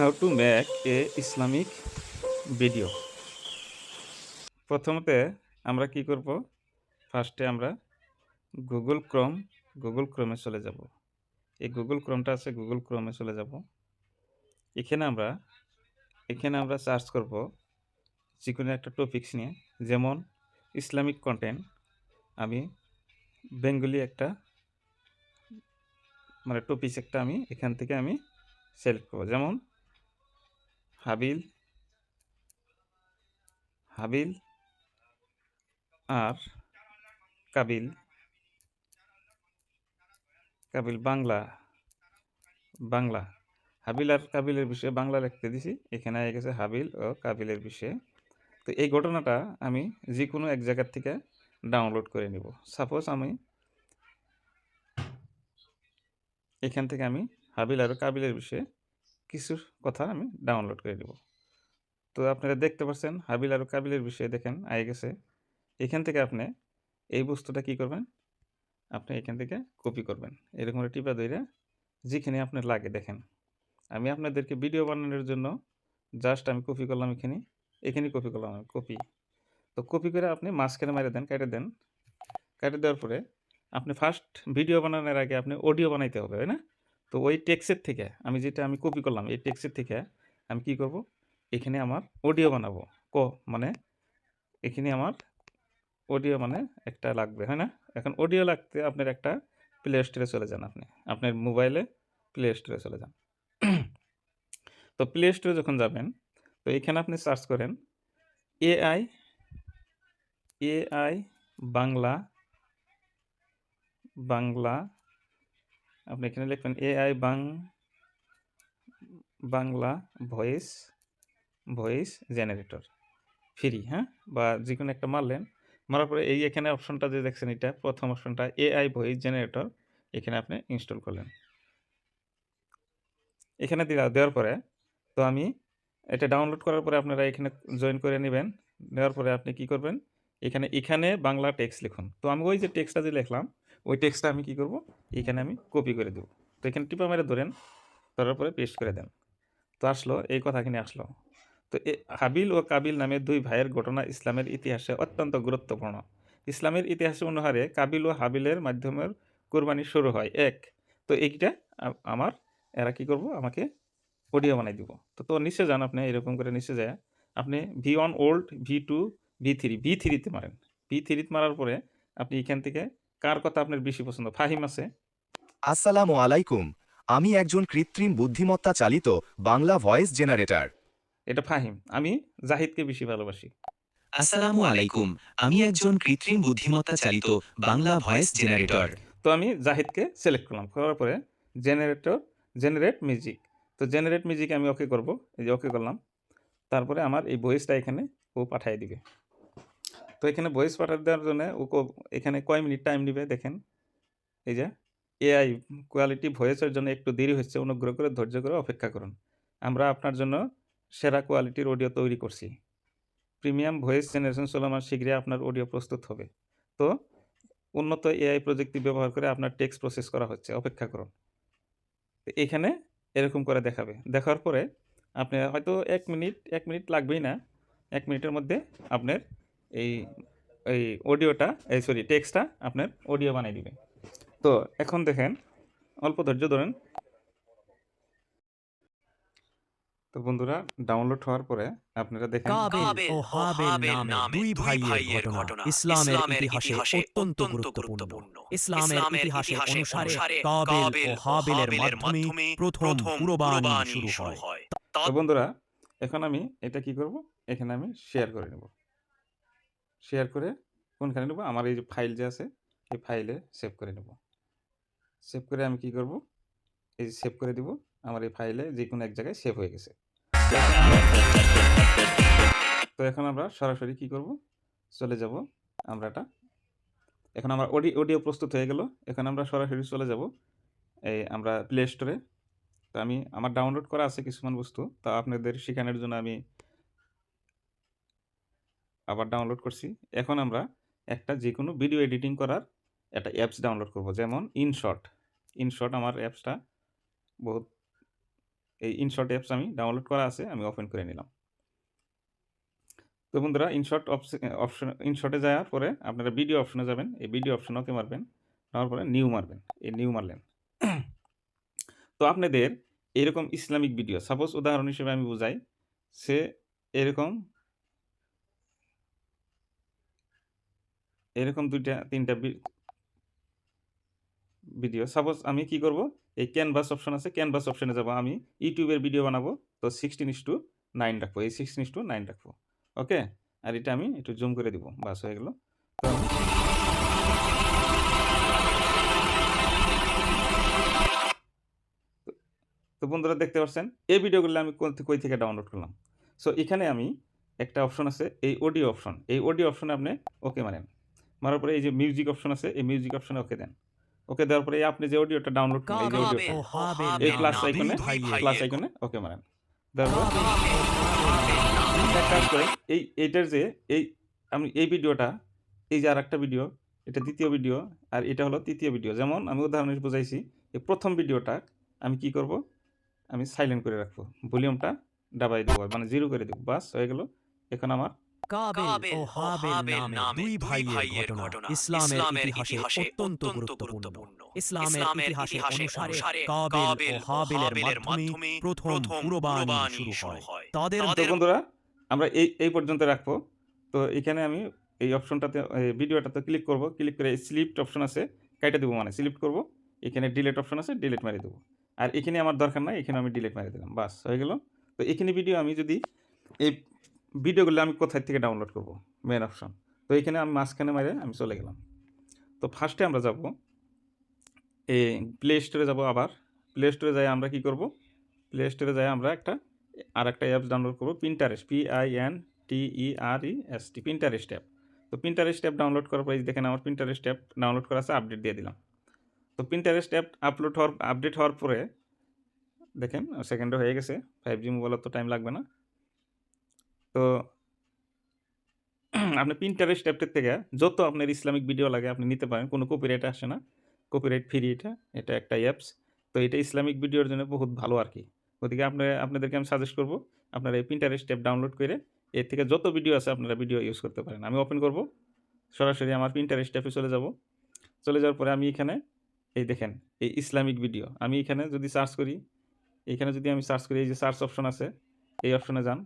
how to make a Islamic video প্রথমতে আমরা কি করব? ফার্স্টে আমরা গুগল ক্রোম গুগল ক্রোমে চলে যাব। এই গুগল ক্রোমটা আছে গুগল ক্রোমে চলে যাব। এখানে আমরা এখানে আমরা সার্চ করব যে কোনো একটা টপিকস নিয়ে। যেমন ইসলামিক কন্টেন্ট আমি বেঙ্গলি একটা মানে টপিক একটা আমি এখান থেকে আমি সিলেক্ট করব। যেমন হাবিল হাবিল আর কাবিল। কাবিল বাংলা বাংলা। হাবিল আর কাবিলের বিষয়ে বাংলা লিখতে দিছি, এখানে হয়ে গেছে হাবিল ও কাবিলের বিষয়ে। তো এই ঘটনাটা আমি যে কোনো এক জায়গার থেকে ডাউনলোড করে নিব। সাপোজ আমি এখান থেকে আমি হাবিল আর কাবিলের বিষয়ে কিছু কথা আমি ডাউনলোড করে দেব। তো আপনারা দেখতে পাচ্ছেন হাবিল আর কাবিলের বিষয়ে দেখেন আই গেছে। এখান থেকে আপনি এই বস্তুটা কি করবেন? আপনি এখান থেকে কপি করবেন। এরকম করে টিপা দইরা যেখানে আপনার লাগে দেখেন। আমি আপনাদেরকে ভিডিও বানানোর জন্য জাস্ট আমি কপি করলাম এখানে। এখানে কপি করলাম আমি কপি তো কপি করে আপনি মাঝখানে মারে দেন, কেটে দেন। কেটে দেওয়ার পরে আপনি ফার্স্ট ভিডিও বানানোর আগে আপনি অডিও বানাইতে হবে না? তো ওই টেক্সের থেকে আমি যেটা আমি কপি করলাম, এই টেক্সের থেকে আমি কি করব? এখানে আমার অডিও বানাবো। ক? মানে এখানে আমার অডিও মানে একটা লাগবে, হয় না? এখন অডিও লাগতে আপনার একটা প্লে স্টোরে চলে যান আপনি। আপনার মোবাইলে প্লে স্টোরে চলে যান। তো প্লে স্টোরে যখন যাবেন, তো এখানে আপনি সার্চ করেন এআই এআই বাংলা বাংলা আপনি এখানে লিখবেন এআই বাং, Bangla voice voice generator free হ্যাঁ? বা যে কোনো একটা মারলেন, মারার পরে এই এখানে অপশনটা যে দেখছেন এটা, প্রথম অপশনটা এআই ভয়েস জেনারেটর, এখানে আপনি ইনস্টল করলেন। এখানে দিলা দেওয়ার পরে, তো আমি এটা ডাউনলোড করার পরে আপনারা এখানে জয়েন করে নেবেন, নেওয়ার পরে আপনি কি করবেন, এখানে এখানে বাংলা টেক্সট লিখুন। তো আমি ওই যে টেক্সটটা যে লিখলাম ওই টেক্সটটা আমি কি করব? এখানে আমি কপি করে দেবো। তো এখানে টিপা মেরে ধরেন, ধরার পরে পেস্ট করে দেন। তো আসলো, এই কথাখানি আসলো। তো এ, হাবিল ও কাবিল নামে দুই ভাইয়ের ঘটনা ইসলামের ইতিহাসে অত্যন্ত গুরুত্বপূর্ণ। ইসলামের ইতিহাসে অনুসারে কাবিল ও হাবিলের মাধ্যমে কোরবানি শুরু হয়। এক, তো এইটা আমার, এরা কি করব? আমাকে অডিও বানাই দিব। তো তো নিচে যান আপনি, এরকম করে নিচে যায়। আপনি V one old V two V three V থ্রিতে মারেন। ভি থ্রিতে মারার পরে আপনি এখান থেকে কার কথা আপনার বেশি পছন্দ? ফাহিম আছে। আসসালামু আলাইকুম। আমি একজন কৃত্রিম বুদ্ধিমত্তা চালিত বাংলা ভয়েস জেনারেটর। এটা ফাহিম। আমি জাহিদকে বেশি ভালোবাসি। আসসালামু আলাইকুম। আমি একজন কৃত্রিম বুদ্ধিমত্তা চালিত বাংলা ভয়েস জেনারেটর। তো আমি জাহিদকে সিলেক্ট করলাম। করার পরে জেনারেটর জেনারেট মিউজিক তো জেনারেট মিউজিক আমি ওকে করব। এই যে ওকে করলাম। তারপরে আমার এই ভয়েসটা এখানে ও পাঠিয়ে দিবে। তো এখানে ভয়েস পাঠাতে দেওয়ার জন্য ও ক- এখানে কয় মিনিট টাইম নেবে দেখেন। এই যে এআই কোয়ালিটি ভয়েসের জন্য একটু দেরি হচ্ছে, অনুগ্রহ করে ধৈর্য করে অপেক্ষা করুন। আমরা আপনার জন্য সেরা কোয়ালিটির অডিও তৈরি করছি। প্রিমিয়াম ভয়েস জেনারেশন সোলামার শীঘ্রই আপনার অডিও প্রস্তুত হবে। তো উন্নত এআই প্রযুক্তি ব্যবহার করে আপনার টেক্সট প্রসেস করা হচ্ছে, অপেক্ষা করুন। এখানে এরকম করে দেখাবে। দেখার পরে আপনি হয়তো এক মিনিট এক মিনিট লাগবেই না। এক মিনিটের মধ্যে আপনার এই এই অডিওটা এই সরি টেক্সটটা আপনার অডিও বানিয়ে দিবে। তো এখন দেখেন অল্প ধৈর্য ধরেন। তো বন্ধুরা ডাউনলোড হওয়ার পরে আপনারা দেখেন কাবিল ও হাবিল নামে দুই ভাইয়ের ঘটনা। ইসলামের ইতিহাসে অত্যন্ত গুরুত্বপূর্ণ। ইসলামের ইতিহাসে অনুসারে কাবিল ও হাবিলের মাধ্যমে প্রথম কুরবানি শুরু হয়। তো বন্ধুরা এখন আমি এটা কি করব? এখানে আমি শেয়ার করে নেব। শেয়ার করে কোনখানে নেব? আমার এই যে ফাইল যে আছে, এই ফাইলে সেভ করে নেব। সেভ করে আমি কি করব? এই যে সেভ করে দিব, আমার এই ফাইলে যে কোনো এক জায়গায় সেভ হয়ে গেছে। তো এখন আমরা সরাসরি কি করব? চলে যাব আমরা এটা এখন আমার অডিও অডিও প্রস্তুত হয়ে গেল। এখন আমরা সরাসরি চলে যাব এই আমরা প্লে স্টোরে তো আমি, আমার ডাউনলোড করা আছে কিছুমান বস্তু। তা আপনাদের শেখানোর জন্য আমি আবার ডাউনলোড করছি। এখন আমরা একটা যে কোনো ভিডিও এডিটিং করার একটা অ্যাপস ডাউনলোড করব, যেমন ইনশট ইনশট আমার অ্যাপসটা বহুত এই ইনশট অ্যাপস আমি ডাউনলোড করা আছে, আমি ওপেন করে নিলাম। তো বন্ধুরা ইনশট অপশন ইনশটে যাওয়ার পরে আপনারা ভিডিও অপশনে যাবেন। এই ভিডিও অপশন ওকে মারবেন, নেওয়ার পরে নিউ মারবেন। এই নিউ মারলেন। তো আপনাদের এরকম ইসলামিক ভিডিও সাপোজ উদাহরণ হিসেবে আমি বুঝাই, সে এরকম এরকম দুইটা, তিনটা ভিডিও সাপোজ আমি কি করব? এই ক্যানভাস অপশন আছে ক্যানভাস অপশনে যাব। আমি ইউটিউবের ভিডিও বানাবো, তো সিক্সটিন ইস টু নাইন রাখব। এই সিক্সটিন ইস টু নাইন রাখব। ওকে আর এটা আমি একটু জুম করে দিব। বাস হয়ে গেল। তো তো বন্ধুরা দেখতে পাচ্ছেন, এই ভিডিওগুলো আমি কই থেকে ডাউনলোড করলাম? সো এখানে আমি একটা অপশন আছে, এই অডিও অপশন এই অডিও অপশনে আপনি ওকে মারেন। মারার পরে এই যে মিউজিক অপশন আছে এই মিউজিক অপশনে ওকে দেন। ওকে দেওয়ার পরে আপনি যে অডিওটা ডাউনলোড করেন এই যে অডিওটা এই প্লাস আইকনে প্লাস আইকনে ওকে মারেন। দেওয়ার পরে একটা এই এইটার যে এই আমি এই ভিডিওটা এই যে আর একটা ভিডিও এটা দ্বিতীয় ভিডিও আর এটা হলো তৃতীয় ভিডিও যেমন আমি উদাহরণ বুঝাইছি এই প্রথম ভিডিওটা আমি কি করব? আমি সাইলেন্ট করে রাখব। ভলিউমটা ডাবাই দেবো মানে জিরো করে দেবো বাস হয়ে গেল। এখন আমার কাবিল ও হাবিল নামে দুই ভাইয়ের ঘটনা। ইসলামের ইতিহাসে অত্যন্ত গুরুত্বপূর্ণ। ইসলামের ইতিহাসে অনুসারে কাবিল ও হাবিলের মাধ্যমে প্রথম কুরবানি শুরু হয়। তাদের তো বন্ধুরা আমরা এই এই পর্যন্ত রাখব। তো এখানে আমি এই অপশনটাতে ভিডিওটাতে ক্লিক করব। ক্লিক করে স্লিপ্ট অপশন আছে কাইটা দেবো মানে সিলেক্ট করব। এখানে ডিলেট অপশন আছে ডিলেট মারি দেবো। আর এখানে আমার দরকার নাই এখানে আমি ডিলেট মারি দিলাম। বাস হয়ে গেল। তো এখানে ভিডিও আমি যদি এই ভিডিওগুলো আমি কোথায় থেকে ডাউনলোড করব? মেন অপশন তো এখানে আমি মাঝখানে মারে আমি চলে গেলাম। তো ফার্স্টে আমরা যাব এই প্লে স্টোরে যাব আবার। প্লে স্টোরে যাই আমরা কি করব? প্লে স্টোরে যাই আমরা একটা আর একটা অ্যাপস ডাউনলোড করব Pinterest P I N T E R E S T Pinterest app তো পিন্টারেস্ট অ্যাপ ডাউনলোড করার পরে দেখেন আমার পিন্টারেস্ট অ্যাপ ডাউনলোড করা আছে আপডেট দিয়ে দিলাম। তো পিন্টারেস্ট অ্যাপ আপলোড হওয়ার আপডেট হওয়ার পরে, দেখেন সেকেন্ডে হয়ে গেছে। ফাইভ জি মোবাইলের তো টাইম লাগবে না। তো আপনি পিন্টারেস্ট অ্যাপটের থেকে যত আপনার ইসলামিক ভিডিও লাগে আপনি নিতে পারেন, কোনো কপিরাইট আসে না। কপিরাইট ফ্রি এটা এটা একটা অ্যাপস তো এটা ইসলামিক ভিডিওর জন্য বহুত ভালো আর কি। গতিকে আপনার আপনাদেরকে আমি সাজেস্ট করব, আপনারা এই পিন্টারেস্ট অ্যাপ ডাউনলোড করে এর থেকে যত ভিডিও আছে আপনারা ভিডিও ইউজ করতে পারেন। আমি ওপেন করব, সরাসরি আমার পিন্টারেস্ট অ্যাপে চলে যাব। চলে যাওয়ার পরে আমি এখানে, এই দেখেন, এই ইসলামিক ভিডিও আমি এখানে যদি সার্চ করি, এখানে যদি আমি সার্চ করি, এই যে সার্চ অপশন আছে, এই অপশনে যান।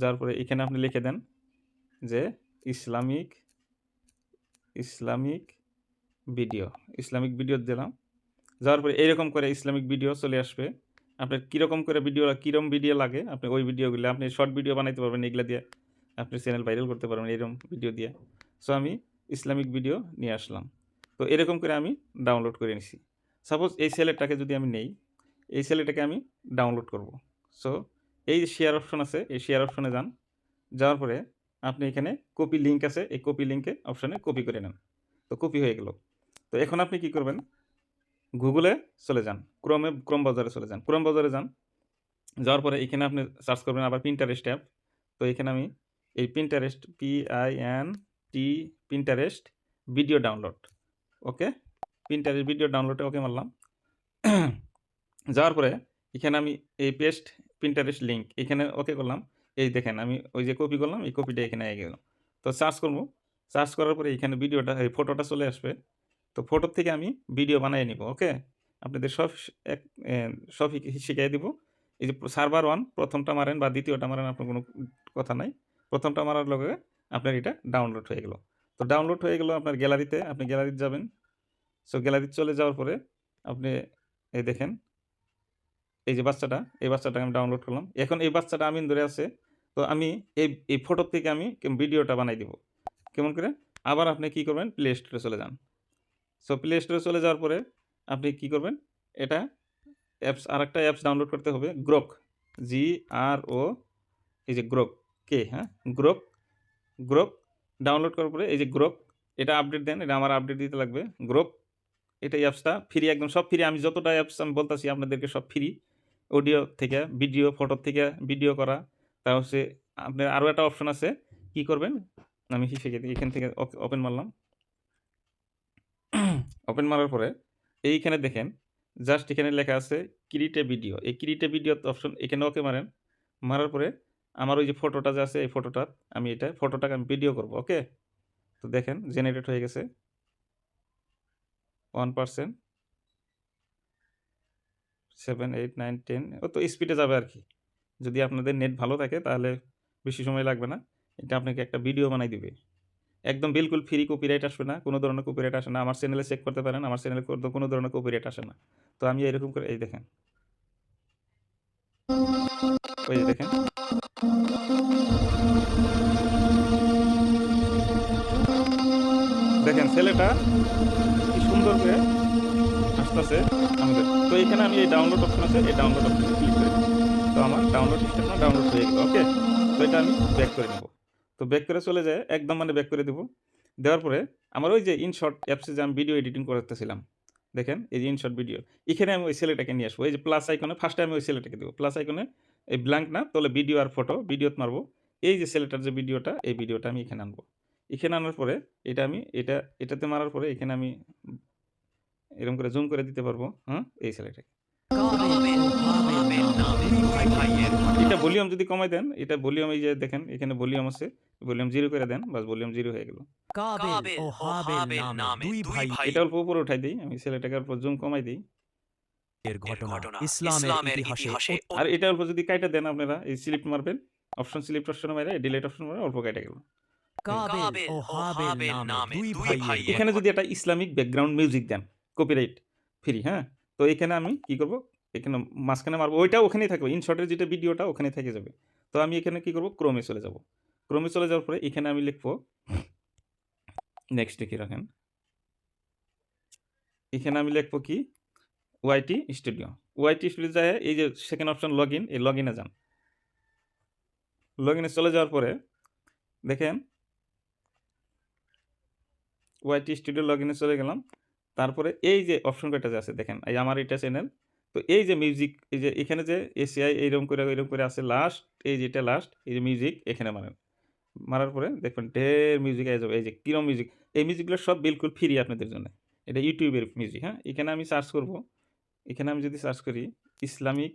যাওয়ার পরে এখানে আপনি লিখে দেন যে Islamic Islamic video Islamic video দিলাম। যাওয়ার পরে এইরকম করে ইসলামিক ভিডিও চলে আসবে। আপনার কীরকম করে ভিডিও কীরকম ভিডিও লাগে, আপনি ওই ভিডিওগুলো, আপনি শর্ট ভিডিও বানাইতে পারবেন, এগুলো দিয়ে আপনি চ্যানেল ভাইরাল করতে পারবেন এরকম ভিডিও দিয়ে। সো আমি ইসলামিক ভিডিও নিয়ে আসলাম। তো এরকম করে আমি ডাউনলোড করে নিছি। সাপোজ এই ছেলেটাকে যদি আমি নেই, এই ছেলেটাকে আমি ডাউনলোড করব। সো এই শেয়ার অপশন আছে, এই শেয়ার অপশনে যান। যাওয়ার পরে আপনি এখানে কপি লিঙ্ক আছে, এই কপি লিঙ্কে অপশনে কপি করে নেন। তো কপি হয়ে গেল। তো এখন আপনি কি করবেন? গুগলে চলে যান ক্রমে ক্রম বাজারে চলে যান। ক্রম বাজারে যান, যাওয়ার পরে এখানে আপনি সার্চ করবেন আবার প্রিন্টারেস্ট অ্যাপ তো এখানে আমি এই Pinterest P I N T Pinterest video download okay Pinterest video ডাউনলোডে ওকে মারলাম। যাওয়ার পরে এখানে আমি এই পেস্ট পিন্টারেস্ট লিঙ্ক এখানে ওকে করলাম। এই দেখেন, আমি ওই যে কপি করলাম, এই কপিটা এখানে এগিয়ে গেলাম তো সার্চ করব। সার্চ করার পরে এখানে ভিডিওটা, এই ফটোটা চলে আসবে। তো ফটোর থেকে আমি ভিডিও বানিয়ে নিব ওকে আপনাদের সব এক সব শিখ- শিখিয়ে দিব। এই যে সার্ভার ওয়ান প্রথমটা মারেন বা দ্বিতীয়টা মারেন, আপনার কোনো কথা নাই। প্রথমটা মারার লগে আপনার এটা ডাউনলোড হয়ে গেল। তো ডাউনলোড হয়ে গেল আপনার গ্যালারিতে আপনি গ্যালারিতে যাবেন। সো গ্যালারিতে চলে যাওয়ার পরে আপনি, এই দেখেন এই যে বাচ্চাটা, এই বাচ্চাটাকে আমি ডাউনলোড করলাম। এখন এই বাচ্চাটা আমি ধরে আছে, তো আমি এই এই ফটোর থেকে আমি ভিডিওটা বানাই দিব। কেমন করে? আবার আপনি কি করবেন? প্লে স্টোরে চলে যান। সো প্লে স্টোরে চলে যাওয়ার পরে আপনি কি করবেন? এটা অ্যাপস আর একটা অ্যাপস ডাউনলোড করতে হবে গ্রোক জি আর ও এই যে গ্রোক কে হ্যাঁ? গ্রোক গ্রোক ডাউনলোড করার পরে এই যে গ্রোক এটা আপডেট দেন, এটা আমার আপডেট দিতে লাগবে। গ্রোক এটা অ্যাপসটা ফ্রি একদম সব ফ্রি আমি যতটা অ্যাপস আমি বলতেছি আপনাদেরকে সব ফ্রি অডিও থেকে, ভিডিও, ফটো থেকে ভিডিও করা। তা হচ্ছে আপনার আরও একটা অপশন আছে, কি করবেন? আমি শিখে এখান থেকে ওপেন মারলাম। ওপেন মারার পরে এইখানে দেখেন জাস্ট এখানে লেখা আছে ক্রিটে ভিডিও এই ক্রিটে ভিডিও অপশন এখানে ওকে মারেন। মারার পরে আমার ওই যে ফটোটা যে আছে, এই ফটোটা আমি এটা ফটোটাকে আমি ভিডিও করব ওকে তো দেখেন জেনারেট হয়ে গেছে। One percent seven, eight, nine, ten, ও তো স্পিডে যাবে আর কি। যদি আপনাদের নেট ভালো থাকে, তাহলে বেশি সময় লাগবে না। এটা আপনাকে একটা ভিডিও বানাই দিবে। একদম বিলকুল ফ্রি কপিরাইট আসবে না, কোনো ধরনের কপিরাইট আসে না। আমার চ্যানেলে চেক করতে পারেন, আমার চ্যানেলে কোনো ধরনের কপিরাইট আসে না। তো আমি এরকম করে এই দেখেন। ওই দেখেন। দেখেন ছেলেটা কি সুন্দর করে আসতেছে। আমাদের তো এখানে আমি এই ডাউনলোড অপশন আছে, এই ডাউনলোড অপশনে ক্লিক করে। তো আমার ডাউনলোড না ডাউনলোড হয়ে গেল ওকে তো এটা আমি ব্যাক করে নেব। তো ব্যাক করে চলে যায়, একদম মানে ব্যাক করে দেবো। দেওয়ার পরে আমার ওই যে ইনশর্ট অ্যাপসে যে আমি ভিডিও এডিটিং করতেছিলাম, দেখেন, এই যে ইনশর্ট ভিডিও এখানে আমি ওই ছেলেটাকে নিয়ে আসব। এই যে প্লাস আইকনে ফার্স্টে আমি ওই ছেলেটাকে দেবো। প্লাস আইকনে এই ব্ল্যাঙ্ক না, তাহলে ভিডিও আর ফটো ভিডিওত মারবো। এই যে ছেলেটার যে ভিডিওটা এই ভিডিওটা আমি এখানে আনব। এখানে আনার পরে, এটা আমি, এটা, এটাতে মারার পরে এখানে আমি এরকম করে জুম করে দিতে পারব হ্যাঁ? এই ছেলেটাকে। এটা ভলিউম যদি কমাই দেন এটা ভলিউম এই যে দেখেন এখানে ভলিউম আছে ভলিউম জিরো করে দেন বাস ভলিউম জিরো হয়ে গেল। এটা অল্প উপরে উঠাই দিই আমি ছেলেটাকে অল্প জুম কমাই দিই। ঘটনা ইসলামের ইতিহাসে আর এটা অল্প যদি কাইটা দেন আপনারা এই স্লিপ মারবেন অপশন স্লিপ অপশন মারে ডিলেট অপশন মারে অল্প কাইটা গেল। এখানে যদি একটা ইসলামিক ব্যাকগ্রাউন্ড মিউজিক দেন কপিরাইট ফ্রি হ্যাঁ? তো এখানে আমি কি করব? এখানে মাঝখানে মারবো ওইটা ওখানেই থাকবে। ইনশর্টের যেটা ভিডিওটা ওখানে থেকে যাবে। তো আমি এখানে কি করব? ক্রোমে চলে যাব। ক্রোমে চলে যাওয়ার পরে এখানে আমি লিখব নেক্সটে কি রাখেন? এখানে আমি লিখব কি? ওয়াইটি স্টুডিও ওয়াইটি স্টুডিও যায়, এই যে সেকেন্ড অপশন লগ ইন এই লগ ইনে যান। লগ ইনে চলে যাওয়ার পরে দেখেন ওয়াইটি স্টুডিও লগ ইনে চলে গেলাম। তারপরে এই যে অপশন কয়টা যে আছে, দেখেন, এই আমার এটা চ্যানেল তো এই যে মিউজিক এই যে এখানে যে এসিআই এইরকম করে এইরকম করে আছে লাস্ট এই যেটা লাস্ট এই যে মিউজিক এখানে মারেন। মারার পরে দেখবেন ঢের মিউজিক আই যাবে। এই যে কিরম মিউজিক এই মিউজিকগুলো সব বিলকুল ফ্রি আপনাদের জন্য। এটা ইউটিউবের মিউজিক হ্যাঁ? এখানে আমি সার্চ করব। এখানে আমি যদি সার্চ করি, ইসলামিক,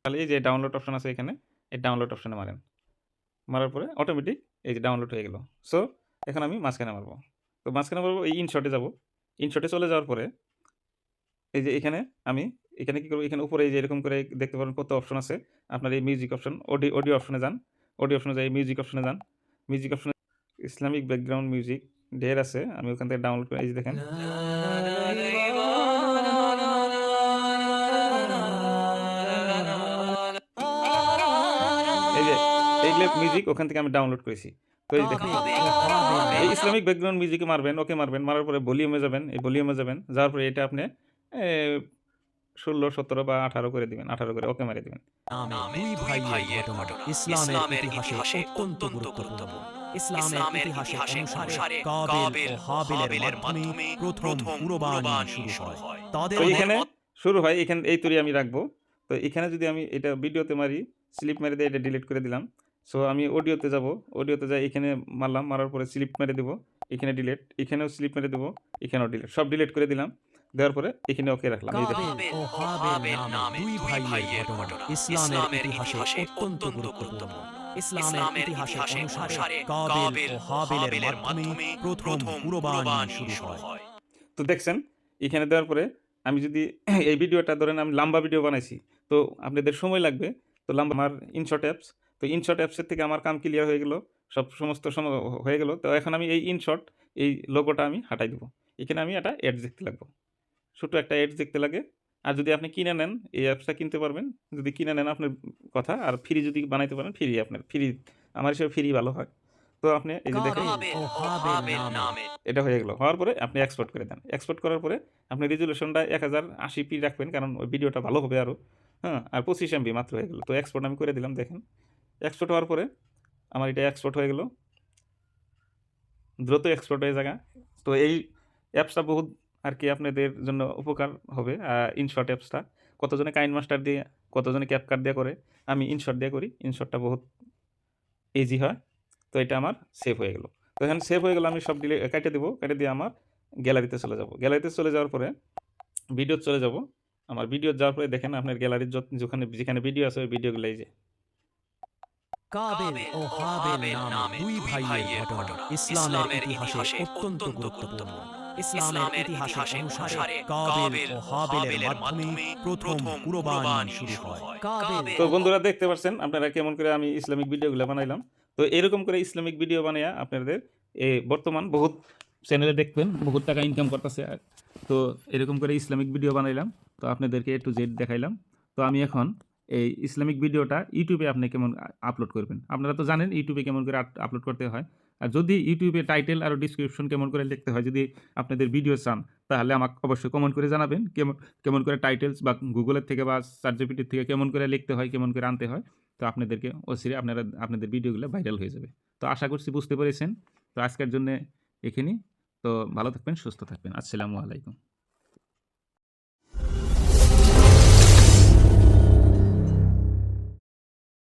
তাহলে এই যে ডাউনলোড অপশন আছে এখানে, এই ডাউনলোড অপশনে মারেন। মারার পরে অটোমেটিক এই যে ডাউনলোড হয়ে গেল। সো এখন আমি মাঝখানে মারবো। তো মাঝখানে মারবো, এই ইনশর্টে যাব। ইনশটে চলে যাওয়ার পরে, এই যে এখানে আমি, এখানে কি করব? এখানে উপরে যে এরকম করে দেখতে পারেন কত অপশন আছে। আপনার এই মিউজিক অপশন অডিও অডিও অপশনে যান। অডিও অপশনে যাই মিউজিক অপশনে যান। মিউজিক অপশনে ইসলামিক ব্যাকগ্রাউন্ড মিউজিক ঢের আছে। আমি ওখান থেকে ডাউনলোড করে, এই যে দেখেন। এই যে এইগুলো মিউজিক ওখান থেকে আমি ডাউনলোড করেছি। তো এই দেখেন এই ইসলামিক ব্যাকগ্রাউন্ড মিউজিকে মারবেন ওকে মারবেন মারার পরে ভলিউমে যাবেন এই ভলিউমে যাবেন যাওয়ার পরে এটা আপনি ষোলো সতেরো বা আঠারো করে দিবেন আঠারো করে ওকে মারি দিবেন। নামে দুই ভাইয়ের ঘটনা ইসলামের ইতিহাসে অত্যন্ত গুরুত্বপূর্ণ। ইসলামের ইতিহাসে অনুসারে কাবিল হাবিলের মাধ্যমে প্রথম কুরবানি শুরু হয়। তাদের এখানে শুরু হয় এখানে এই তৈরি আমি রাখব। তো এখানে যদি আমি এটা ভিডিওতে মারি স্লিপ মেরে দিয়ে এটা ডিলিট করে দিলাম সো আমি অডিওতে যাব। অডিওতে যাই এখানে মারলাম মারার পরে স্লিপ মেরে দেবো। এখানে ডিলেট এখানেও স্লিপ মেরে দেবো এখানেও ডিলিট সব ডিলেট করে দিলাম। দেওয়ার পরে এখানে ওকে রাখলাম। এই দেখুন। কাবিল ও হাবিল নামে দুই ভাইয়ের ঘটনা। ইসলামের ইতিহাসে অত্যন্ত গুরুত্বপূর্ণ। ইসলামের ইতিহাসে অনুসারে কাবিল হাবিলের মাধ্যমে প্রথম কুরবানি শুরু হয়। তো দেখছেন এখানে দেওয়ার পরে আমি যদি এই ভিডিওটা ধরেন আমি লম্বা ভিডিও বানাইছি। তো আপনাদের সময় লাগবে। তো লম্বা আমার ইনশর্ট অ্যাপস তো ইনশর্ট অ্যাপসের থেকে আমার কাম ক্লিয়ার হয়ে গেল, সব সমস্ত হয়ে গেল। তো এখন আমি এই ইনশর্ট এই লোগোটা আমি হাঁটাই দেবো। এখানে আমি একটা অ্যাড দেখতে লাগবো। ছোটো একটা অ্যাড দেখতে লাগে। আর যদি আপনি কিনে নেন, এই অ্যাপসটা কিনতে পারবেন। যদি কিনে নেন আপনার কথা, আর ফ্রি যদি বানাইতে পারেন ফ্রি আপনার ফ্রি আমার হিসেবে ফ্রি ভালো হয়। তো আপনি এই যে দেখেন, এটা হয়ে গেলো। হওয়ার পরে আপনি এক্সপোর্ট করে দেন। এক্সপোর্ট করার পরে আপনি রেজুলেশনটা এক হাজার আশি পি রাখবেন, কারণ ওই ভিডিওটা ভালো হবে আরও হ্যাঁ আর পঁচিশ এমবি মাত্র হয়ে গেলো। তো এক্সপোর্ট আমি করে দিলাম, দেখেন। এক্সপোর্ট হওয়ার পরে আমার এটা এক্সপোর্ট হয়ে গেলো। দ্রুত এক্সপোর্ট হয়ে জায়গা। তো এই অ্যাপসটা বহুত আর কি আপনাদের জন্য উপকার হবে ইনশর্ট অ্যাপসটা কতজনে কাইন মাস্টার দিয়ে, কতজনে ক্যাপকাট দিয়ে করে, আমি ইনশর্ট দিয়ে করি। ইনশর্টটা বহুত ইজি হয়। তো এটা আমার সেভ হয়ে গেলো। তো এখানে সেভ হয়ে গেলে, আমি সব ডিলে কেটে দেবো। কেটে দিয়ে আমার গ্যালারিতে চলে যাব। গ্যালারিতে চলে যাওয়ার পরে ভিডিও চলে যাব। আমার ভিডিও যাওয়ার পরে দেখেন আপনার গ্যালারির যেখানে যেখানে ভিডিও আছে, ওই ভিডিওগুলো যে কাবেল ও হাবেল নামে দুই ভাইয়ের ঘটনা। ইসলামের ইতিহাসে অত্যন্ত গুরুত্বপূর্ণ। ইসলামের ইতিহাসে অনুসারে কাবেল ও হাবেলের মাধ্যমে প্রথম কুরবানি শুরু হয়। কাবেল তো বন্ধুরা দেখতে পাচ্ছেন আপনারা কেমন করে আমি ইসলামিক ভিডিওগুলো বানাইলাম। তো এরকম করে ইসলামিক ভিডিও বানাইয়া আপনাদের এ বর্তমান বহুত চ্যানেলে দেখবেন বহুত টাকা ইনকাম করতেছে। তো এরকম করে ইসলামিক ভিডিও বানাইলাম। তো আপনাদেরকে এ টু জেড দেখাইলাম। তো আমি এখন এই ইসলামিক ভিডিওটা ইউটিউবে আপনি কেমন আপলোড করবেন? আপনারা তো জানেন ইউটিউবে কেমন করে আপলোড করতে হয়। আর যদি ইউটিউবে টাইটেল আর ডিসক্রিপশন কেমন করে লিখতে হয়, যদি আপনাদের ভিডিও চান, তাহলে আমাকে অবশ্যই কমেন্ট করে জানাবেন কেমন কেমন করে টাইটেলস বা গুগলের থেকে বা সার্টিফিকেট থেকে কেমন করে লিখতে হয়, কেমন করে আনতে হয়, তো আপনাদেরকে অচিরে আপনারা, আপনাদের ভিডিওগুলো ভাইরাল হয়ে যাবে। তো আশা করছি বুঝতে পেরেছেন। তো আজকের জন্য এখানেই তো ভালো থাকবেন, সুস্থ থাকবেন। আসসালামু আলাইকুম।